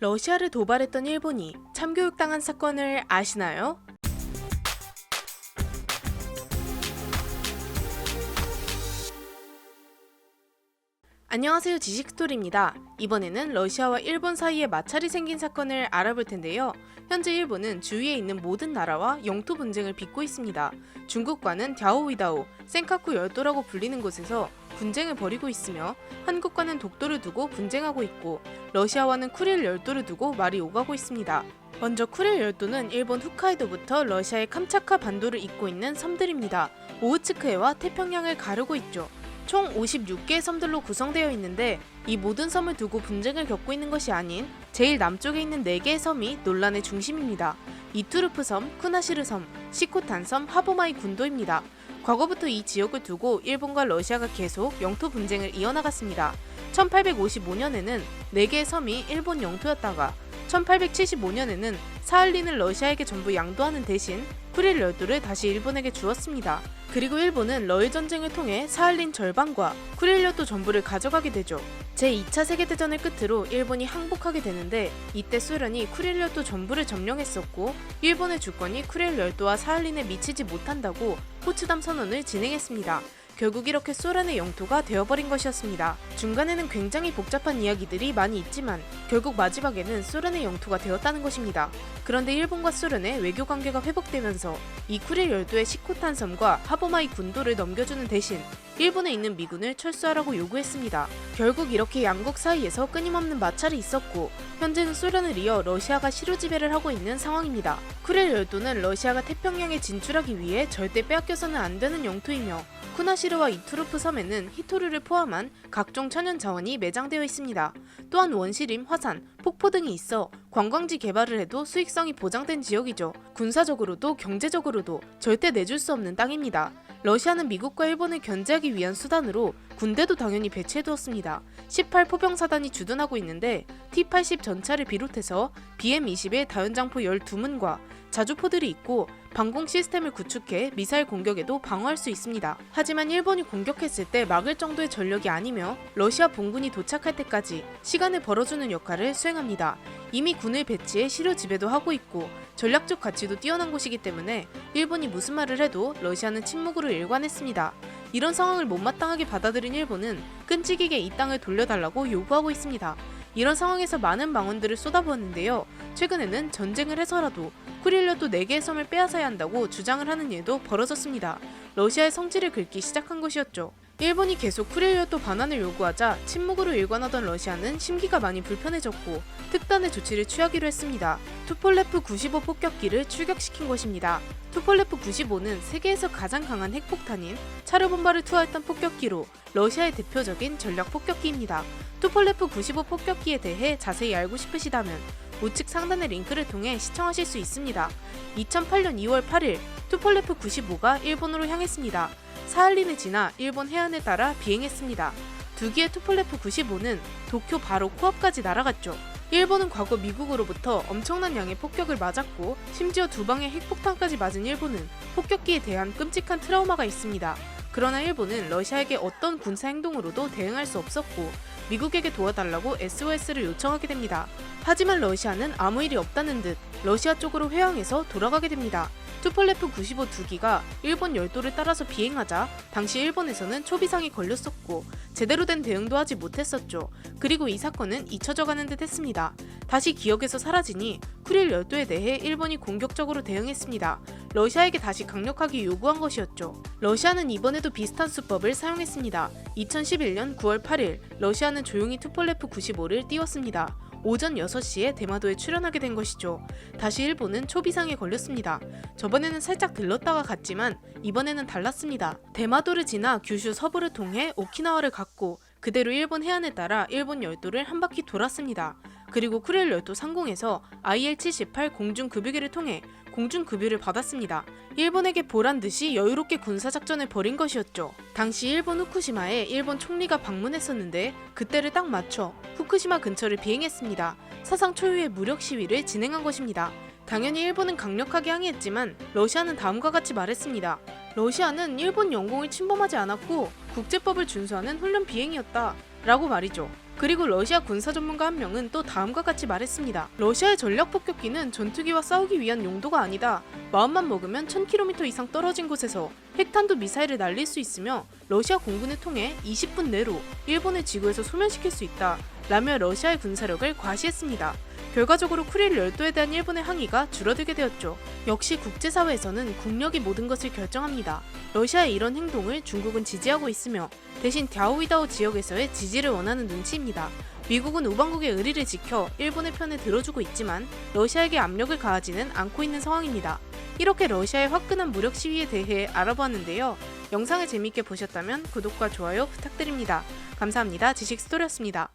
러시아를 도발했던 일본이 참교육당한 사건을 아시나요? 안녕하세요 지식스토리입니다. 이번에는 러시아와 일본 사이에 마찰이 생긴 사건을 알아볼 텐데요. 현재 일본은 주위에 있는 모든 나라와 영토 분쟁을 빚고 있습니다. 중국과는 갸오위다오, 센카쿠 열도라고 불리는 곳에서 분쟁을 벌이고 있으며 한국과는 독도를 두고 분쟁하고 있고 러시아와는 쿠릴 열도를 두고 말이 오가고 있습니다. 먼저 쿠릴 열도는 일본 홋카이도부터 러시아의 캄차카 반도를 잇고 있는 섬들입니다. 오우츠크해와 태평양을 가르고 있죠. 총 56개의 섬들로 구성되어 있는데 이 모든 섬을 두고 분쟁을 겪고 있는 것이 아닌 제일 남쪽에 있는 4개의 섬이 논란의 중심입니다. 이투르프 섬, 쿠나시르 섬, 시코탄 섬, 하보마이 군도입니다. 과거부터 이 지역을 두고 일본과 러시아가 계속 영토 분쟁을 이어나갔습니다. 1855년에는 4개의 섬이 일본 영토였다가 1875년에는 사할린을 러시아에게 전부 양도하는 대신 쿠릴 열도를 다시 일본에게 주었습니다. 그리고 일본은 러일 전쟁을 통해 사할린 절반과 쿠릴 열도 전부를 가져가게 되죠. 제2차 세계대전을 끝으로 일본이 항복하게 되는데 이때 소련이 쿠릴 열도 전부를 점령했었고 일본의 주권이 쿠릴 열도와 사할린에 미치지 못한다고 포츠담 선언을 진행했습니다. 결국 이렇게 소련의 영토가 되어버린 것이었습니다. 중간에는 굉장히 복잡한 이야기들이 많이 있지만 결국 마지막에는 소련의 영토가 되었다는 것입니다. 그런데 일본과 소련의 외교 관계가 회복되면서 이 쿠릴 열도의 시코탄 섬과 하보마이 군도를 넘겨주는 대신 일본에 있는 미군을 철수하라고 요구했습니다. 결국 이렇게 양국 사이에서 끊임없는 마찰이 있었고 현재는 소련을 이어 러시아가 시로 지배를 하고 있는 상황입니다. 쿠릴 열도는 러시아가 태평양에 진출하기 위해 절대 빼앗겨서는 안 되는 영토이며 쿠나시르와 이투르프 섬에는 히토류를 포함한 각종 천연 자원이 매장되어 있습니다. 또한 원시림, 화산, 폭포 등이 있어 관광지 개발을 해도 수익성이 보장된 지역이죠. 군사적으로도 경제적으로도 절대 내줄 수 없는 땅입니다. 러시아는 미국과 일본을 견제하기 위한 수단으로 군대도 당연히 배치해두었습니다. 18 포병사단이 주둔하고 있는데 T-80 전차를 비롯해서 BM-21 다연장포 12문과 자주포들이 있고 방공 시스템을 구축해 미사일 공격에도 방어할 수 있습니다. 하지만 일본이 공격했을 때 막을 정도의 전력이 아니며 러시아 본군이 도착할 때까지 시간을 벌어주는 역할을 수행합니다. 이미 군을 배치해 시료 지배도 하고 있고 전략적 가치도 뛰어난 곳이기 때문에 일본이 무슨 말을 해도 러시아는 침묵으로 일관했습니다. 이런 상황을 못마땅하게 받아들인 일본은 끈질기게 이 땅을 돌려달라고 요구하고 있습니다. 이런 상황에서 많은 망원들을 쏟아부었는데요. 최근에는 전쟁을 해서라도 쿠릴려도 4개의 섬을 빼앗아야 한다고 주장을 하는 일도 벌어졌습니다. 러시아의 성질을 긁기 시작한 것이었죠. 일본이 계속 쿠릴려도 반환을 요구하자 침묵으로 일관하던 러시아는 심기가 많이 불편해졌고 특단의 조치를 취하기로 했습니다. 투폴레프 95 폭격기를 출격시킨 것입니다. 투폴레프 95는 세계에서 가장 강한 핵폭탄인 차르본바를 투하했던 폭격기로 러시아의 대표적인 전략 폭격기입니다. 투폴레프 95 폭격기에 대해 자세히 알고 싶으시다면 우측 상단의 링크를 통해 시청하실 수 있습니다. 2008년 2월 8일 투폴레프 95가 일본으로 향했습니다. 사할린을 지나 일본 해안을 따라 비행했습니다. 두 기의 투폴레프 95는 도쿄 바로 코앞까지 날아갔죠. 일본은 과거 미국으로부터 엄청난 양의 폭격을 맞았고 심지어 두 방의 핵폭탄까지 맞은 일본은 폭격기에 대한 끔찍한 트라우마가 있습니다. 그러나 일본은 러시아에게 어떤 군사 행동으로도 대응할 수 없었고 미국에게 도와달라고 SOS를 요청하게 됩니다. 하지만 러시아는 아무 일이 없다는 듯 러시아 쪽으로 회항해서 돌아가게 됩니다. 투폴레프 95 두기가 일본 열도를 따라서 비행하자 당시 일본에서는 초비상이 걸렸었고 제대로 된 대응도 하지 못했었죠. 그리고 이 사건은 잊혀져 가는 듯 했습니다. 다시 기억에서 사라지니 쿠릴 열도에 대해 일본이 공격적으로 대응했습니다. 러시아에게 다시 강력하게 요구한 것이었죠. 러시아는 이번에도 비슷한 수법을 사용했습니다. 2011년 9월 8일 러시아는 조용히 투폴레프 95를 띄웠습니다. 오전 6시에 대마도에 출연하게 된 것이죠. 다시 일본은 초비상에 걸렸습니다. 저번에는 살짝 들렀다가 갔지만 이번에는 달랐습니다. 대마도를 지나 규슈 서부를 통해 오키나와를 갔고 그대로 일본 해안을 따라 일본 열도를 한 바퀴 돌았습니다. 그리고 쿠릴 열도 상공에서 IL-78 공중 급유기를 통해 공중 급유를 받았습니다. 일본에게 보란 듯이 여유롭게 군사작전을 벌인 것이었죠. 당시 일본 후쿠시마에 일본 총리가 방문했었는데 그때를 딱 맞춰 후쿠시마 근처를 비행했습니다. 사상 초유의 무력 시위를 진행한 것입니다. 당연히 일본은 강력하게 항의했지만 러시아는 다음과 같이 말했습니다. 러시아는 일본 영공을 침범하지 않았고 국제법을 준수하는 훈련 비행이었다. 라고 말이죠. 그리고 러시아 군사 전문가 한 명은 또 다음과 같이 말했습니다. 러시아의 전략 폭격기는 전투기와 싸우기 위한 용도가 아니다. 마음만 먹으면 1000km 이상 떨어진 곳에서 핵탄두 미사일을 날릴 수 있으며 러시아 공군을 통해 20분 내로 일본을 지구에서 소멸시킬 수 있다. 라며 러시아의 군사력을 과시했습니다. 결과적으로 쿠릴 열도에 대한 일본의 항의가 줄어들게 되었죠. 역시 국제사회에서는 국력이 모든 것을 결정합니다. 러시아의 이런 행동을 중국은 지지하고 있으며 대신 갸오위다오 지역에서의 지지를 원하는 눈치입니다. 미국은 우방국의 의리를 지켜 일본의 편을 들어주고 있지만 러시아에게 압력을 가하지는 않고 있는 상황입니다. 이렇게 러시아의 화끈한 무력 시위에 대해 알아보았는데요. 영상을 재밌게 보셨다면 구독과 좋아요 부탁드립니다. 감사합니다. 지식 스토리였습니다.